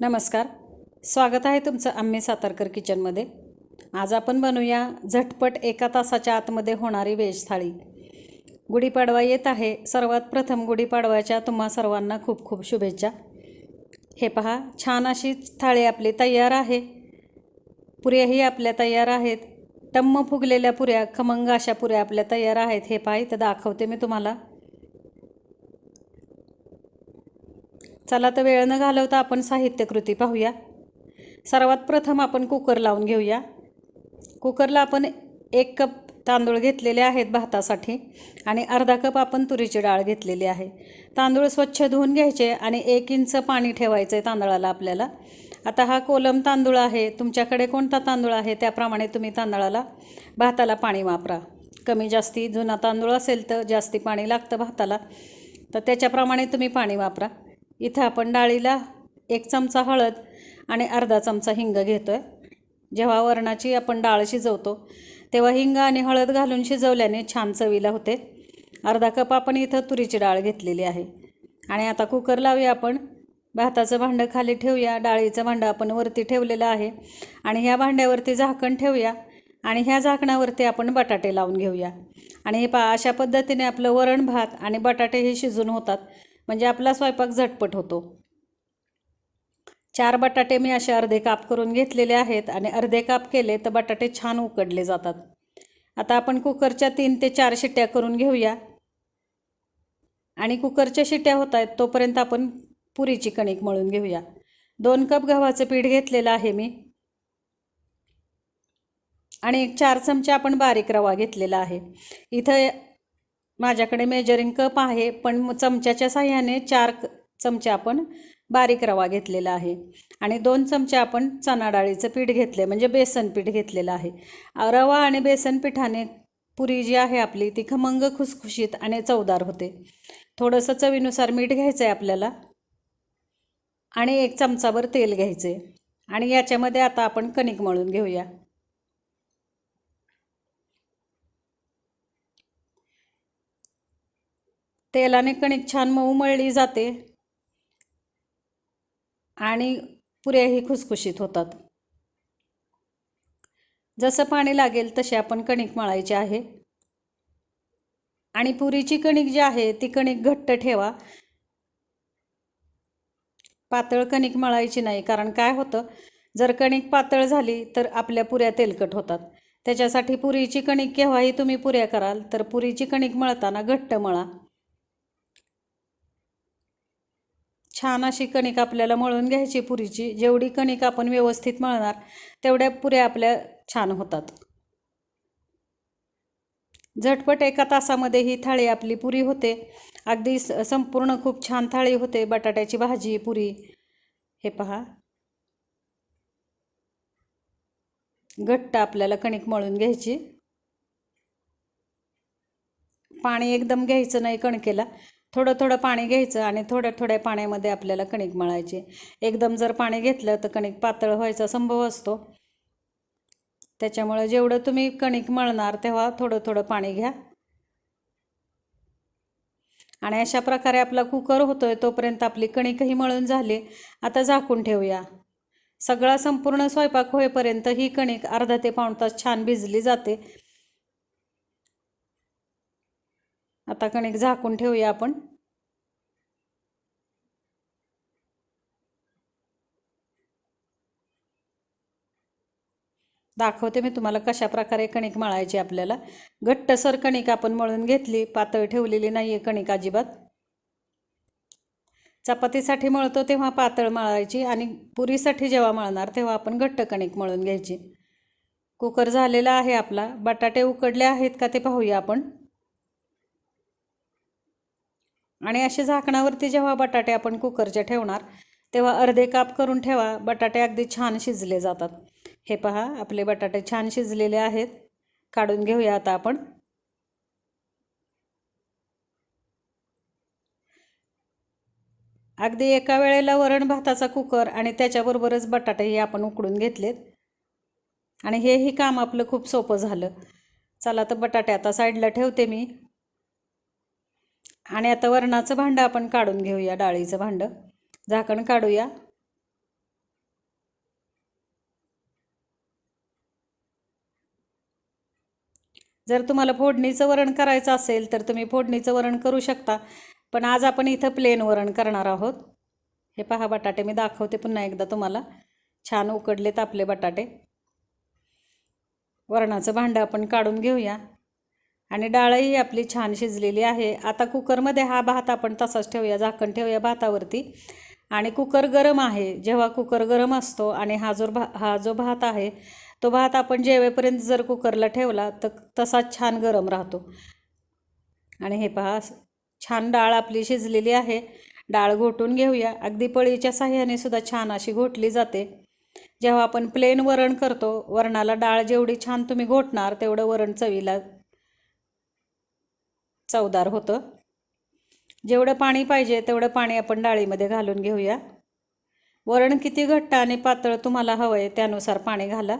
नमस्कार. स्वागत आहे तुमचं आम्ही सातारकर किचनमध्ये. आज आपण बनवूया झटपट एका तासाच्या आतमध्ये होणारी व्हेज थाळी. गुढीपाडवा येत आहे. सर्वात प्रथम गुढीपाडव्याच्या तुम्हा सर्वांना खूप खूप शुभेच्छा. हे पहा छान अशी थाळी आपली तयार आहे. पुऱ्याही आपल्या तयार आहेत. टम्म फुगलेल्या पुऱ्या खमंग अशा पुऱ्या आपल्या तयार आहेत. हे पहा इथं दाखवते मी तुम्हाला. चला तर वेळ न घालवता आपण साहित्यकृती पाहूया. सर्वात प्रथम आपण कुकर लावून घेऊया. कुकरला आपण एक कप तांदूळ घेतलेले आहेत भातासाठी आणि अर्धा कप आपण तुरीची डाळ घेतलेली आहे. तांदूळ स्वच्छ धुवून घ्यायचे आणि एक इंच पाणी ठेवायचं आहे तांदळाला आपल्याला. आता हा कोलम तांदूळ आहे. तुमच्याकडे कोणता तांदूळ आहे त्याप्रमाणे तुम्ही तांदळाला भाताला पाणी वापरा. कमी जास्ती जुना तांदूळ असेल तर जास्ती पाणी लागतं भाताला. तर त्याच्याप्रमाणे तुम्ही पाणी वापरा. इथं आपण डाळीला एक चमचा हळद आणि अर्धा चमचा हिंग घेतो आहे जेव्हा वरणाची आपण डाळ शिजवतो तेव्हा हिंग आणि हळद घालून शिजवल्याने छान चवीला होते. अर्धा कप आपण इथं तुरीची डाळ घेतलेली आहे. आणि आता कुकर लावूया आपण. भाताचं भांडं खाली ठेवूया. डाळीचं भांडं आपण वरती ठेवलेलं आहे. आणि ह्या भांड्यावरती झाकण ठेवूया. आणि ह्या झाकणावरती आपण बटाटे लावून घेऊया. आणि हे पा अशा पद्धतीने आपलं वरण भात आणि बटाटे हे शिजून होतात. म्हणजे आपला स्वयंपाक झटपट होतो. चार बटाटे मी असे अर्धे काप करून घेतलेले आहेत आणि अर्धे काप केले तर बटाटे छान उकडले जातात. आता आपण कुकरच्या तीन ते चार शिट्ट्या करून घेऊया. आणि कुकरच्या शिट्ट्या होत आहेत तोपर्यंत आपण पुरीची कणिक मळून घेऊया. दोन कप गव्हाचं पीठ घेतलेलं आहे मी. आणि एक चार चमचे आपण बारीक रवा घेतलेला आहे. इथं माझ्याकडे मेजरिंग कप आहे पण चमच्याच्या साह्याने चार चमचे आपण बारीक रवा घेतलेला आहे. आणि दोन चमचे आपण चणा डाळीचं पीठ घेतले म्हणजे बेसन पीठ घेतलेलं आहे. रवा आणि बेसन पिठाने पुरी जी आहे आपली ती खमंग खुसखुशीत आणि चवदार होते. थोडंसं चवीनुसार मीठ घ्यायचं आहे आपल्याला. आणि एक चमचाभर तेल घ्यायचे आणि याच्यामध्ये आता आपण कणिक मळून घेऊया. तेलाने कणिक छान मऊ मळली जाते. आणि पुऱ्याही खुसखुशीत होतात. जसं पाणी लागेल तसे आपण कणिक मळायचे आहे. आणि पुरीची कणिक जी आहे ती कणिक घट्ट ठेवा. पातळ कणिक मळायची नाही कारण काय होतं? जर कणिक पातळ झाली तर आपल्या पुऱ्या तेलकट होतात. त्याच्यासाठी पुरीची कणिक केव्हाही तुम्ही पुऱ्या कराल तर पुरीची कणिक मळताना घट्ट मळा. छान अशी कणिक आपल्याला मळून घ्यायची पुरीची. जेवढी कणिक आपण व्यवस्थित मळणार तेवढ्या पुऱ्या आपल्या छान होतात. झटपट एका तासामध्ये ही थाळी आपली पुरी होते. अगदी स संपूर्ण खूप छान थाळी होते. बटाट्याची भाजी पुरी. हे पहा. घट्ट आपल्याला कणिक मळून घ्यायची. पाणी एकदम घ्यायचं नाही कणकेला. थोडं थोडं पाणी घ्यायचं आणि थोड्या थोड्या पाण्यामध्ये आपल्याला कणिक मळायची. एकदम जर पाणी घेतलं तर कणिक पातळ व्हायचा संभव असतो. त्याच्यामुळे जेवढं तुम्ही कणिक मळणार तेव्हा थोडं थोडं पाणी घ्या. आणि अशा प्रकारे आपला कुकर होतोय तोपर्यंत आपली कणिकही मळून झाली. आता झाकून ठेवूया. सगळा संपूर्ण स्वयंपाक होईपर्यंत ही कणिक अर्धा ते पाऊण तास छान भिजली जाते. आता कणिक झाकून ठेवूया आपण. दाखवते मी तुम्हाला कशा प्रकारे कणिक मळायची आपल्याला. घट्टसर कणिक आपण मळून घेतली पातळ ठेवलेली नाही आहे कणिक अजिबात. चपातीसाठी मळतो तेव्हा पातळ मळायची आणि पुरीसाठी जेव्हा मळणार तेव्हा आपण घट्ट कणिक मळून घ्यायची. कुकर झालेला आहे आपला. बटाटे उकडले आहेत का ते पाहूया आपण. आणि असे झाकणावरती जेव्हा बटाटे आपण कुकरचे ठेवणार तेव्हा अर्धे काप करून ठेवा. बटाटे अगदी छान शिजले जातात. हे पहा आपले बटाटे छान शिजलेले आहेत. काढून घेऊया आता आपण. अगदी एका वेळेला वरण भाताचा कुकर आणि त्याच्याबरोबरच बटाटेही आपण उकडून घेतलेत. आणि हेही काम आपलं खूप सोपं झालं. चला तर बटाटे आता साईडला ठेवते मी. आणि आता वरणाचं भांडं आपण काढून घेऊया डाळीचं भांडं. झाकण काढूया. जर तुम्हाला फोडणीचं वरण करायचं असेल तर तुम्ही फोडणीचं वरण करू शकता. पण आज आपण इथं प्लेन वरण करणार आहोत. हे पहा बटाटे मी दाखवते पुन्हा एकदा तुम्हाला. छान उकडलेत आपले बटाटे. वरणाचं भांडं आपण काढून घेऊया. आणि डाळही आपली छान शिजलेली आहे. आता कुकरमध्ये हा भात आपण तसाच ठेवूया झाकण ठेवूया भातावरती. आणि कुकर गरम आहे. जेव्हा कुकर गरम असतो आणि हा जो भा हा जो भात आहे तो भात आपण जेवेपर्यंत जर कुकरला ठेवला तर तसाच छान गरम राहतो. आणि हे पहा छान डाळ आपली शिजलेली आहे. डाळ घोटून घेऊया. अगदी पळीच्या साह्याने सुद्धा छान अशी घोटली जाते. जेव्हा आपण प्लेन वरण करतो वरणाला डाळ जेवढी छान तुम्ही घोटणार तेवढं वरण चवीला चवदार होतं. जेवढं पाणी पाहिजे तेवढं पाणी आपण डाळीमध्ये घालून घेऊया. वरण किती घट्ट आणि पातळ तुम्हाला हवं आहे त्यानुसार पाणी घाला.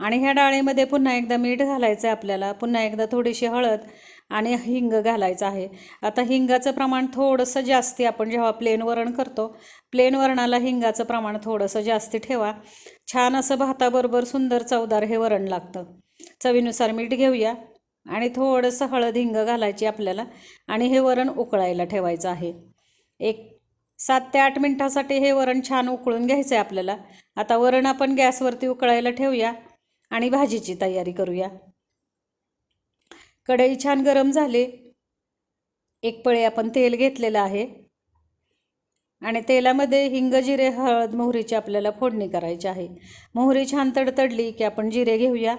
आणि ह्या डाळीमध्ये पुन्हा एकदा मीठ घालायचं आहे आपल्याला. पुन्हा एकदा थोडीशी हळद आणि हिंग घालायचं आहे. आता हिंगाचं प्रमाण थोडंसं जास्ती आपण जेव्हा प्लेन वरण करतो प्लेन वरणाला हिंगाचं प्रमाण थोडंसं जास्ती ठेवा. छान असं भाताबरोबर सुंदर चवदार हे वरण लागतं. चवीनुसार मीठ घेऊया. आणि थोडंसं हळद हिंग घालायची आपल्याला आणि हे वरण उकळायला ठेवायचं आहे. एक सात ते आठ मिनटासाठी हे वरण छान उकळून घ्यायचं आहे आपल्याला. आता वरण आपण गॅसवरती उकळायला ठेवूया आणि भाजीची तयारी करूया. कढई छान गरम झाली. एक पळे आपण तेल घेतलेलं आहे. आणि तेलामध्ये हिंग जिरे हळद मोहरीची आपल्याला फोडणी करायची आहे. मोहरी छान तडतडली की आपण जिरे घेऊया.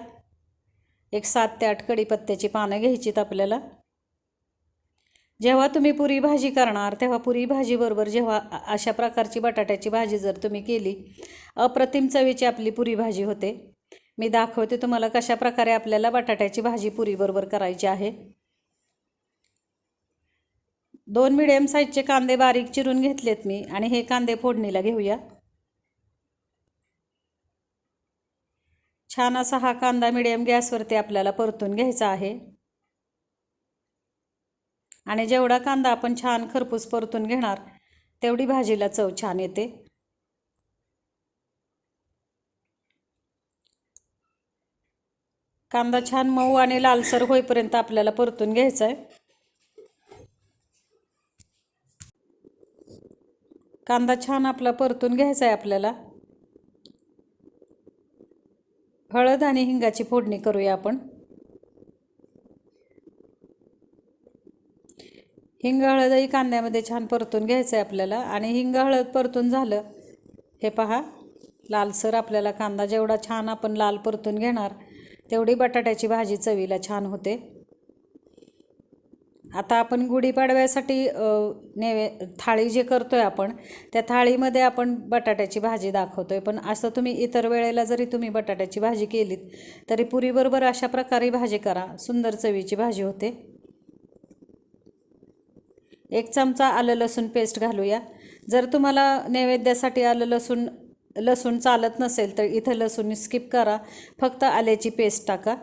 एक सात ते आठ कढीपत्त्याची पानं घ्यायचीत आपल्याला. जेव्हा तुम्ही पुरी भाजी करणार तेव्हा पुरी भाजीबरोबर जेव्हा अशा प्रकारची बटाट्याची भाजी जर तुम्ही केली अप्रतिम चवीची आपली पुरी भाजी होते. मी दाखवते तुम्हाला कशा प्रकारे आपल्याला बटाट्याची भाजी पुरीबरोबर करायची आहे. दोन मिडियम साईजचे कांदे बारीक चिरून घेतलेत मी आणि हे कांदे फोडणीला घेऊया. छान असा हा कांदा मिडियम गॅसवरती आपल्याला परतून घ्यायचा आहे. आणि जेवढा कांदा आपण छान खरपूस परतून घेणार तेवढी भाजीला चव छान येते. कांदा छान मऊ आणि लालसर होईपर्यंत आपल्याला परतून घ्यायचा आहे कांदा छान आपला परतून घ्यायचा आहे आपल्याला. हळद आणि हिंगाची फोडणी करूया आपण. हिंग हळदही कांद्यामध्ये छान परतून घ्यायचं आहे आपल्याला आणि हिंग हळद परतून झालं हे पहा लालसर आपल्याला कांदा जेवढा छान आपण लाल परतून घेणार तेवढी बटाट्याची भाजी चवीला छान होते. आता आपण गुढीपाडव्यासाठी नेवे थाळी जे करतो आहे आपण त्या थाळीमध्ये आपण बटाट्याची भाजी दाखवतो आहे पण असं तुम्ही इतर वेळेला जरी तुम्ही बटाट्याची भाजी केलीत तरी पुरीबरोबर अशा प्रकारे भाजी करा. सुंदर चवीची भाजी होते. एक चमचा आलं लसूण पेस्ट घालूया. जर तुम्हाला नैवेद्यासाठी आलं लसूण लसूण चालत नसेल तर इथं लसूण स्किप करा. फक्त आल्याची पेस्ट टाका.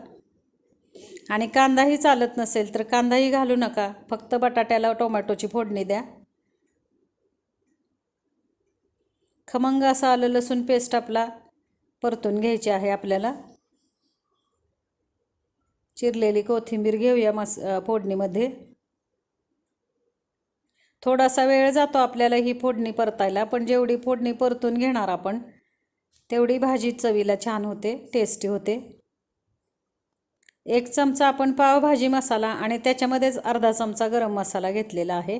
आणि कांदाही चालत नसेल तर कांदाही घालू नका. फक्त बटाट्याला टोमॅटोची फोडणी द्या. खमंग असा आलं लसूण पेस्ट आपला परतून घ्यायची आहे आपल्याला. चिरलेली कोथिंबीर घेऊया मस फोडणीमध्ये. थोडासा वेळ जातो आपल्याला ही फोडणी परतायला पण जेवढी फोडणी परतून घेणार आपण तेवढी भाजी चवीला छान होते टेस्टी होते. एक चमचा आपण पावभाजी मसाला आणि त्याच्यामध्येच अर्धा चमचा गरम मसाला घेतलेला आहे.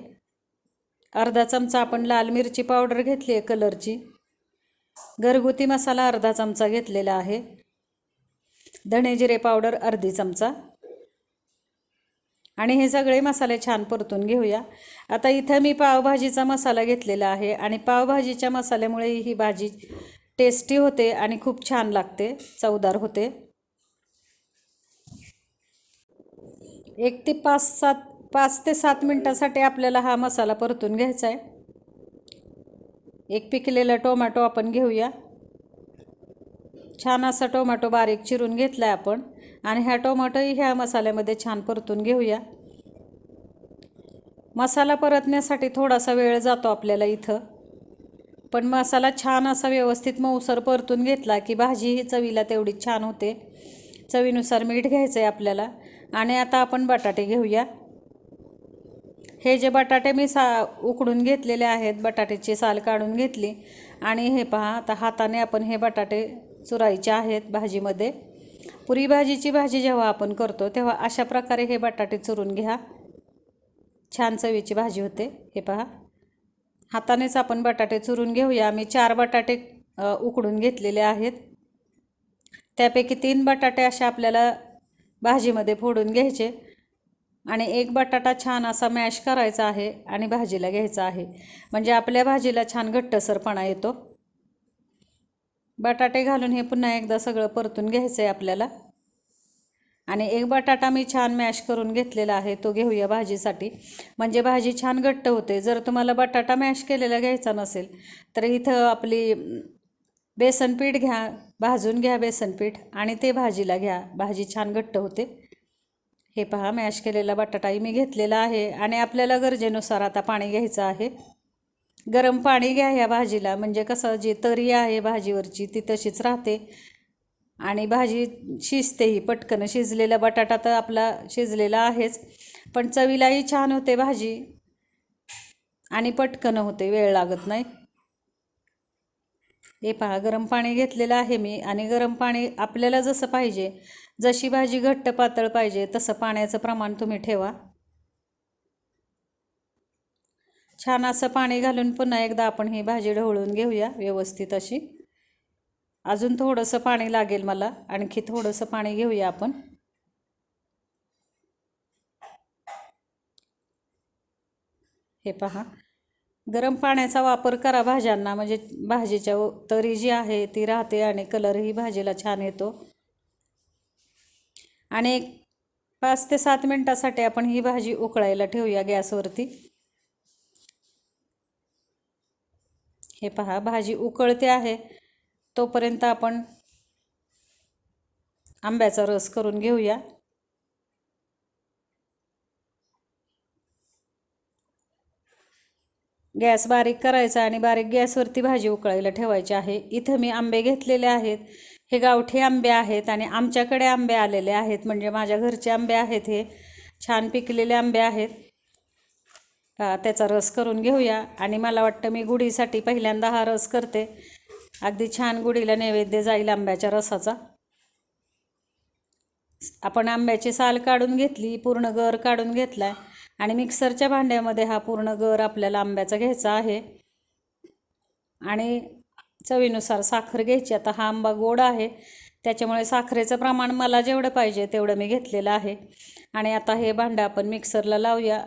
अर्धा चमचा आपण लाल मिरची पावडर घेतली आहे कलरची. घरगुती मसाला अर्धा चमचा घेतलेला आहे. धणे जिरे पावडर अर्धी चमचा. आणि हे सगळे मसाले छान परतून घेऊया. आता इथं मी पावभाजीचा मसाला घेतलेला आहे आणि पावभाजीच्या मसाल्यामुळे ही भाजी टेस्टी होते आणि खूप छान लागते चवदार होते. एक ते पाच सात पाच ते सात मिनटासाठी आपल्याला हा मसाला परतून घ्यायचा आहे. एक पिकलेला टोमॅटो आपण घेऊया. छान असा टोमॅटो बारीक चिरून घेतला आहे आपण. आणि ह्या टोमॅटोही ह्या मसाल्यामध्ये छान परतून घेऊया. मसाला परतण्यासाठी थोडासा वेळ जातो आपल्याला इथं. पण मसाला छान असा व्यवस्थित मऊसर परतून घेतला की भाजी ही चवीला तेवढी छान होते. चवीनुसार मीठ घ्यायचं आहे आपल्याला. आणि आता आपण बटाटे घेऊया. हे जे बटाटे मी सा उकडून घेतलेले आहेत बटाट्याची साल काढून घेतली. आणि हे पहा आता हाताने आपण हे बटाटे चुरायचे आहेत भाजीमध्ये. पुरी भाजीची भाजी जेव्हा आपण करतो तेव्हा अशा प्रकारे हे बटाटे चुरून घ्या. छान चवीची भाजी होते. हे पहा. हातानेच आपण बटाटे चुरून घेऊया. मी चार बटाटे उकडून घेतलेले आहेत. त्यापैकी तीन बटाटे अशा आपल्याला भाजीमध्ये फोडून घ्यायचे. आणि एक बटाटा छान असा मॅश करायचा आहे आणि भाजीला घ्यायचा आहे. म्हणजे आपल्या भाजीला छान घट्टसरपणा येतो. बटाटे घालून हे पुन्हा एकदा सगळं परतून घ्यायचं आहे आपल्याला. आणि एक बटाटा मी छान मॅश करून घेतलेला आहे तो घेऊया भाजीसाठी. म्हणजे भाजी छान घट्ट होते. जर तुम्हाला बटाटा मॅश केलेला घ्यायचा नसेल तर इथं आपली बेसनपीठ घ्या भाजून घ्या बेसनपीठ आणि ते भाजीला घ्या. भाजी छान घट्ट होते. हे पहा मॅश केलेला बटाटाही मी घेतलेला आहे आणि आपल्याला गरजेनुसार आता पाणी घ्यायचं आहे. गरम पाणी घ्या ह्या भाजीला म्हणजे कसं जी तरी आहे भाजीवरची ती तशीच राहते. आणि भाजी शिजतेही पटकन शिजलेला बटाटा तर आपला शिजलेला आहेच पण चवीलाही छान होते भाजी. आणि पटकन होते वेळ लागत नाही. हे पहा गरम पाणी घेतलेलं आहे मी आणि गरम पाणी आपल्याला जसं पाहिजे जशी भाजी घट्ट पातळ पाहिजे तसं पाण्याचं प्रमाण तुम्ही ठेवा. छान असं पाणी घालून पुन्हा एकदा आपण ही भाजी ढवळून घेऊया व्यवस्थित अशी. अजून थोडंसं पाणी लागेल मला आणखी थोडंसं पाणी घेऊया आपण. हे पहा गरम पाण्याचा वापर करा भाज्यांना. म्हणजे भाजीच्या तरी जी आहे ती राहते आणि कलरही भाजीला छान येतो. आणि पाच ते सात मिनटासाठी आपण ही भाजी उकळायला ठेवूया गॅसवरती. हे पहा भाजी उकळते आहे. तोपर्यंत आपण आंब्याचा रस करून घेऊया. गॅस बारीक करायचा आणि बारीक गॅसवरती भाजी उकळायला ठेवायची आहे. इथं मी आंबे घेतलेले आहेत. हे गावठी आंबे आहेत आणि आमच्याकडे आंबे आलेले आहेत. म्हणजे माझ्या घरचे आंबे आहेत हे. छान पिकलेले आंबे आहेत. त्याचा रस करून घेऊया. आणि मला वाटतं मी गुढीसाठी पहिल्यांदा हा रस करते. अगदी छान गुढीला नैवेद्य जाईल आंब्याच्या रसाचा. आपण आंब्याची साल काढून घेतली पूर्ण गर काढून घेतला आहे आणि मिक्सरच्या भांड्यामध्ये हा पूर्ण गर आपल्याला आंब्याचा घ्यायचा आहे. आणि चवीनुसार साखर घ्यायची. आता हा आंबा गोड आहे. त्याच्यामुळे साखरेचं प्रमाण मला जेवढं पाहिजे तेवढं मी घेतलेलं आहे. आणि आता हे भांडं आपण मिक्सरला लावूया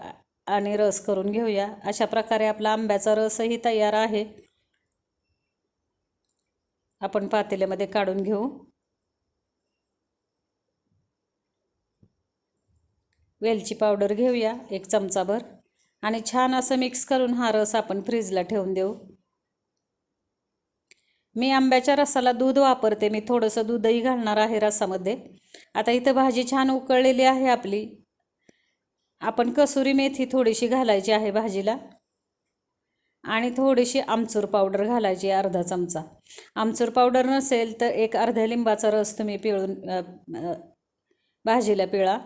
आणि रस करून घेऊया. अशा प्रकारे आपला आंब्याचा रसही तयार आहे. आपण पातेल्यामध्ये काढून घेऊ. वेलची पावडर घेऊया एक चमचाभर. आणि छान असं मिक्स करून हा रस आपण फ्रीजला ठेवून देऊ. मी आंब्याच्या रसाला दूध वापरते मी थोडंसं दूधही घालणार आहे रसामध्ये. आता इथं भाजी छान उकळलेली आहे आपली. आपण कसुरी मेथी थोडीशी घालायची आहे भाजीला. आणि थोडीशी आमचूर पावडर घालायची अर्धा चमचा. आमचूर पावडर नसेल तर एक अर्ध्या लिंबाचा रस तुम्ही पिळून भाजीला पिळा.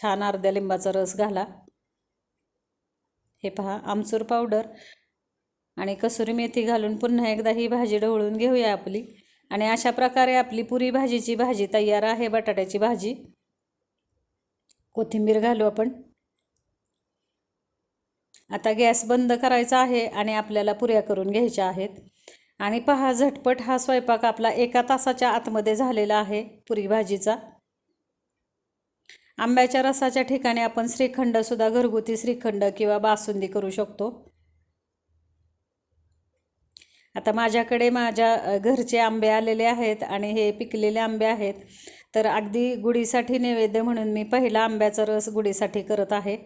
छान अर्ध्या लिंबाचा रस घाला. हे पहा आमचूर पावडर आणि कसुरी मेथी घालून पुन्हा एकदा ही भाजी ढवळून घेऊया आपली. आणि अशा प्रकारे आपली पुरी भाजीची भाजी तयार आहे बटाट्याची भाजी. कोथिंबीर घालू आपण. आता गॅस बंद करायचा आहे आणि आपल्याला पुऱ्या करून घ्यायच्या आहेत. आणि पहा झटपट हा स्वयंपाक आपला एका तासाच्या आतमध्ये झालेला आहे पुरी भाजीचा. आंब्याच्या रसाच्या ठिकाणी आपण श्रीखंडसुद्धा घरगुती श्रीखंड किंवा बासुंदी करू शकतो. आता माझ्याकडे माझ्या घरचे आंबे आलेले आहेत आणि हे पिकलेले आंबे आहेत. तर अगदी गुढीसाठी नैवेद्य म्हणून मी पहिला आंब्याचा रस गुढीसाठी करत आहे.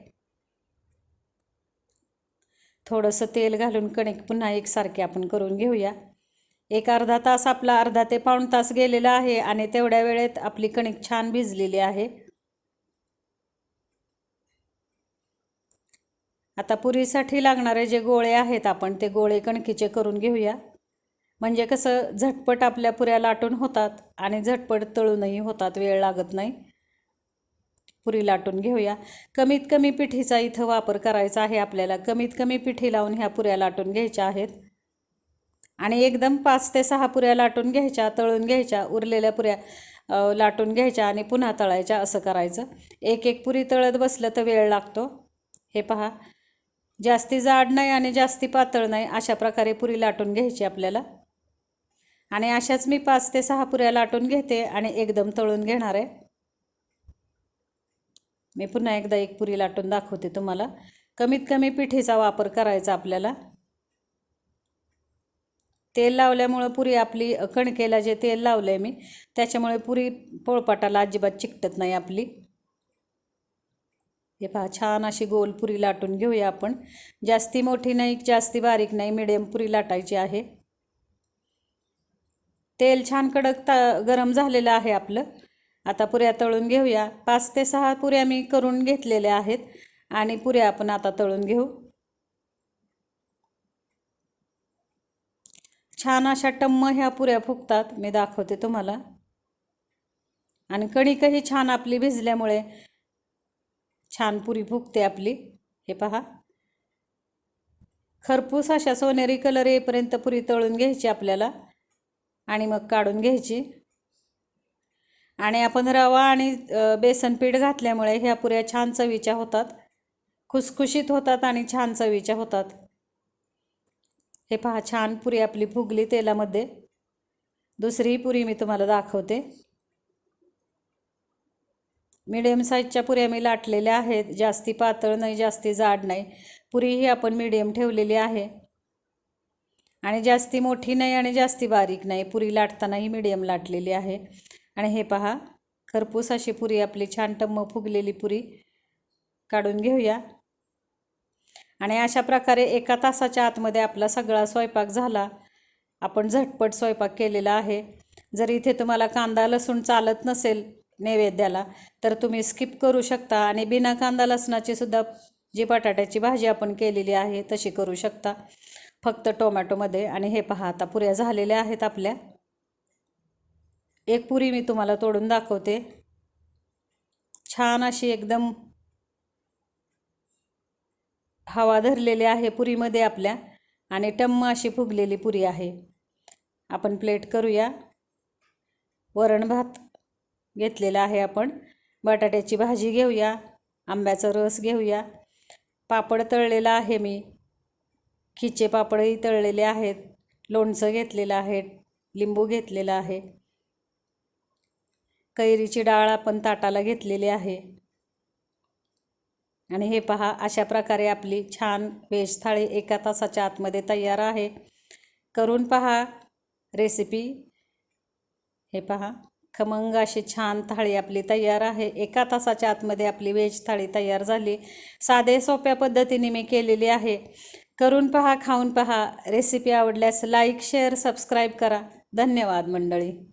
थोडंसं तेल घालून कणिक पुन्हा एकसारखे आपण करून घेऊया. एक अर्धा तास आपला अर्धा ते पाऊण तास गेलेला आहे आणि तेवढ्या वेळेत आपली कणिक छान भिजलेली आहे. आता पुरीसाठी लागणारे जे गोळे आहेत आपण ते गोळे कणकीचे करून घेऊया. म्हणजे कसं झटपट आपल्या पुऱ्या लाटून होतात आणि झटपट तळूनही होतात वेळ लागत नाही. पुरी लाटून घेऊया. कमीत कमी पिठीचा इथं वापर करायचा आहे आपल्याला. कमीत कमी पिठी लावून ह्या पुऱ्या लाटून घ्यायच्या आहेत. आणि एकदम पाच ते सहा पुऱ्या लाटून घ्यायच्या तळून घ्यायच्या उरलेल्या पुऱ्या लाटून घ्यायच्या आणि पुन्हा तळायच्या असं करायचं. एक एक पुरी तळत बसलं तर वेळ लागतो. हे पहा. जास्ती जाड नाही आणि जास्ती पातळ नाही अशा प्रकारे पुरी लाटून घ्यायची आपल्याला. आणि अशाच मी पाच ते सहा पुऱ्या लाटून घेते आणि एकदम तळून घेणार आहे. मी पुन्हा एकदा एक पुरी लाटून दाखवते तुम्हाला. कमीत कमी पिठीचा वापर करायचा आपल्याला. तेल लावल्यामुळं पुरी आपली कणकेला जे तेल लावलं आहे मी त्याच्यामुळे पुरी पोळपाटाला अजिबात चिकटत नाही आपली. हे पहा छान अशी गोल पुरी लाटून घेऊया आपण. जास्ती मोठी नाही जास्ती बारीक नाही मिडियम पुरी लाटायची आहे. तेल छान कडक ता गरम झालेलं आहे आपलं. आता पुऱ्या तळून घेऊया. पाच ते सहा पुऱ्या मी करून घेतलेल्या आहेत आणि पुऱ्या आपण आता तळून घेऊ. छान अशा टम्म ह्या पुऱ्या फुगतात. मी दाखवते तुम्हाला. आणि कणिकही छान आपली भिजल्यामुळे छान पुरी फुगते आपली. हे पहा. खरपूस अशा सोनेरी कलर येईपर्यंत पुरी तळून घ्यायची आपल्याला आणि मग काढून घ्यायची. आणि आपण रवा आणि बेसन पीठ घातल्यामुळे ह्या पुऱ्या छान चवीच्या होतात. खुसखुशीत होतात आणि छान चवीच्या होतात. हे पहा छान पुरी आपली फुगली तेलामध्ये. दुसरीही पुरी मी तुम्हाला दाखवते. मिडियम साईजच्या पुऱ्या मी लाटलेल्या आहेत. जास्ती पातळ नाही जास्ती जाड नाही. पुरी ही आपण मिडियम ठेवलेली आहे. आणि जास्ती मोठी नाही आणि जास्ती बारीक नाही. पुरी लाटतानाही मिडियम लाटलेली आहे. आणि हे पहा खरपूस अशी पुरी आपली छान टम्म फुगलेली पुरी. काढून घेऊया. आणि अशा प्रकारे एका तासाच्या आतमध्ये आपला सगळा स्वयंपाक झाला. आपण झटपट स्वयंपाक केलेला आहे. जर इथे तुम्हाला कांदा लसूण चालत नसेल नैवेद्याला. तर तुम्ही स्किप करू शकता आणि बिना कांदा लसणाची सुद्धा जी बटाट्याची भाजी आपण केलेली आहे तशी करू शकता. फक्त टोमॅटोमध्ये आणि हे पहा आता पुऱ्या झालेल्या आहेत आपल्या. एक पुरी मी तुम्हाला तोडून दाखवते. छान अशी एकदम हवा धरलेली आहे पुरीमध्ये आपल्या आणि टम्म अशी फुगलेली पुरी आहे. आपण प्लेट करूया. वरण भात. घेतलेला आहे आपण. बटाट्याची भाजी घेऊया आंब्याचा रस घेऊया. पापड तळलेला आहे मी. खिचे पापडही तळलेले आहेत. लोणचं घेतलेलं आहे. लिंबू घेतलेला आहे. कैरीची डाळ आपण ताटाला घेतलेली आहे. आणि हे पहा अशा प्रकारे आपली छान व्हेज थाळी एका तासाच्या आतमध्ये तयार आहे. करून पहा रेसिपी हे पहा. खमंग अशी छान थाळी आपली तयार आहे. एका तासाच्या आतमध्ये आपली व्हेज थाळी तयार झाली. साधे सोप्या पद्धतीने मी केलेली आहे. करून पहा खाऊन पहा. रेसिपी आवडल्यास लाईक शेअर सबस्क्राईब करा. धन्यवाद मंडळी.